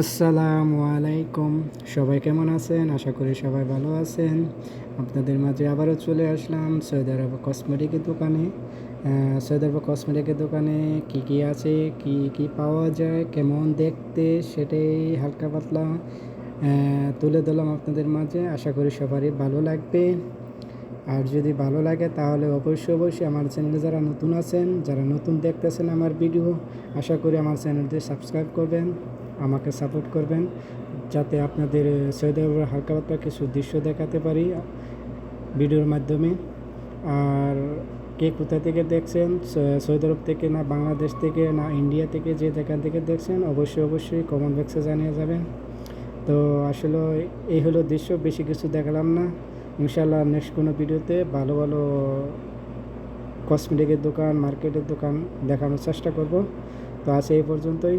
আসসালামু আলাইকুম। সবাই কেমন আছেন? আশা করি সবাই ভালো আছেন। আপনাদের মাঝে আবারও চলে আসলাম সৈয়দ আরব কসমেটিকের দোকানে। আরব কসমেটিকের দোকানে কি কি আছে, কি কি পাওয়া যায়, কেমন দেখতে সেটাই হালকা পাতলা তুলে দিলাম আপনাদের মাঝে। আশা করি সবারই ভালো লাগবে। আর যদি ভালো লাগে তাহলে অবশ্যই অবশ্যই আমার চ্যানেলে যারা নতুন আছেন, যারা নতুন দেখতেছেন আমার ভিডিও, আশা করি আমার চ্যানেলটি সাবস্ক্রাইব করবেন। আমাকে সাপোর্ট করবেন যাতে আপনাদের সৈয়দ আরবের হালকা পাতলা কিছু দৃশ্য দেখাতে পারি ভিডিওর মাধ্যমে। আর কে কোথা থেকে দেখছেন সৌদি আরব থেকে না বাংলাদেশ থেকে না ইন্ডিয়া থেকে যে যেখান থেকে দেখছেন, অবশ্যই অবশ্যই কমেন্ট বক্সে জানিয়ে যাবেন। তো আসলে এই হলো দৃশ্য, বেশি কিছু দেখালাম না। ইনশাল্লাহ নেক্সট কোনো ভিডিওতে ভালো ভালো কসমেটিকের দোকান মার্কেটের দোকান দেখানোর চেষ্টা করব। তো আজ এই পর্যন্তই।